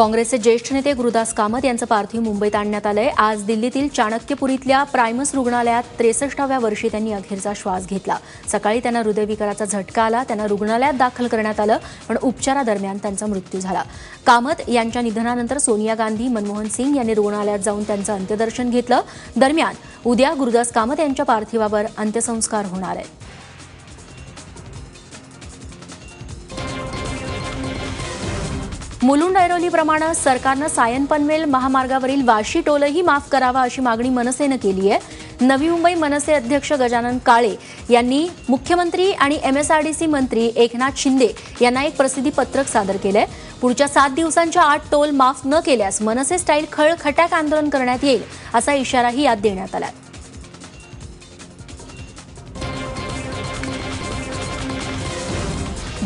काँग्रेसचे ज्येष्ठ नेते गुरुदास कामत यांचं पार्थिव मुंबईत आणण्यात आलंय. आज दिल्लीतील चाणक्यपुरीतल्या प्रायमस रुग्णालयात त्रेसष्टाव्या वर्षी त्यांनी अखेरचा श्वास घेतला. सकाळी त्यांना हृदयविकाराचा झटका आला. त्यांना रुग्णालयात दाखल करण्यात आलं पण उपचारादरम्यान त्यांचा मृत्यू झाला. कामत यांच्या निधनानंतर सोनिया गांधी मनमोहन सिंग यांनी रुग्णालयात जाऊन त्यांचं अंत्यदर्शन घेतलं. दरम्यान उद्या गुरुदास कामत यांच्या पार्थिवावर अंत्यसंस्कार होणार आहेत. मुलुंड ऐरोलीप्रमाणे सरकारनं सायन पनवेल महामार्गावरील वाशी टोलही माफ करावा अशी मागणी मनसेनं केली आहे. नवी मुंबई मनसे अध्यक्ष गजानन काळे यांनी मुख्यमंत्री आणि एमएसआरडीसी मंत्री एकनाथ शिंदे यांना एक प्रसिद्धी पत्रक सादर केलंय. पुढच्या सात दिवसांच्या आठ टोल माफ न केल्यास मनसे स्टाईल खळखटाक आंदोलन करण्यात येईल असा इशाराही यात देण्यात आला आहे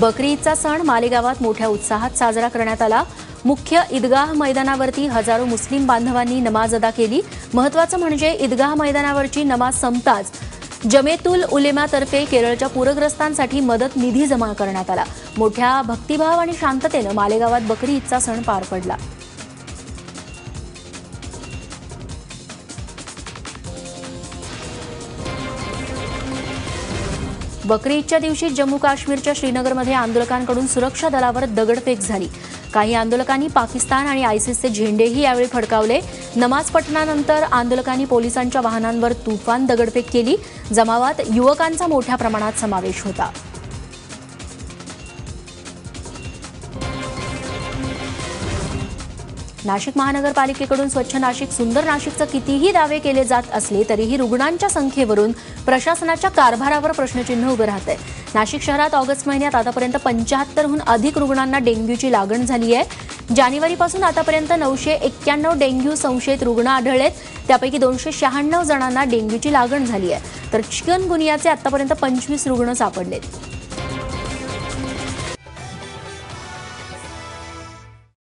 बकरी ईदचा सण मालेगावात मोठ्या उत्साहात साजरा करण्यात आला. मुख्य ईदगाह मैदानावरती हजारो मुस्लिम बांधवांनी नमाज अदा केली. महत्वाचं म्हणजे ईदगाह मैदानावरची नमाज संपताच जमेतुल उलेमातर्फे केरळच्या पूरग्रस्तांसाठी मदत निधी जमा करण्यात आला. मोठ्या भक्तिभाव आणि शांततेनं मालेगावात बकरी ईदचा सण पार पडला. बकरी ईदच्या दिवशी जम्मू काश्मीरच्या श्रीनगरमध्ये आंदोलकांकडून सुरक्षा दलावर दगडफेक झाली. काही आंदोलकांनी पाकिस्तान आणि आयसिसचे झेंडेही यावेळी फडकावले. नमाज पठणानंतर आंदोलकांनी पोलिसांच्या वाहनांवर तुफान दगडफेक केली. जमावात युवकांचा मोठ्या प्रमाणात समावेश होता. नाशिक महानगरपालिकेकडून स्वच्छ नाशिक सुंदर नाशिकचं कितीही दावे केले जात असले तरीही रुग्णांच्या संख्येवरून प्रशासनाच्या कारभारावर प्रश्नचिन्ह उभं राहत आहे नाशिक शहरात ऑगस्ट महिन्यात आतापर्यंत पंच्याहत्तरहून अधिक रुग्णांना डेंग्यूची लागण झाली आहे. जानेवारीपासून आतापर्यंत नऊशे एक्क्याण्णव डेंग्यू संशयित रुग्ण आढळलेत. त्यापैकी दोनशे शहाण्णव जणांना डेंग्यूची लागण झाली आहे. तर चिकनगुनियाचे आतापर्यंत पंचवीस रुग्ण सापडलेत.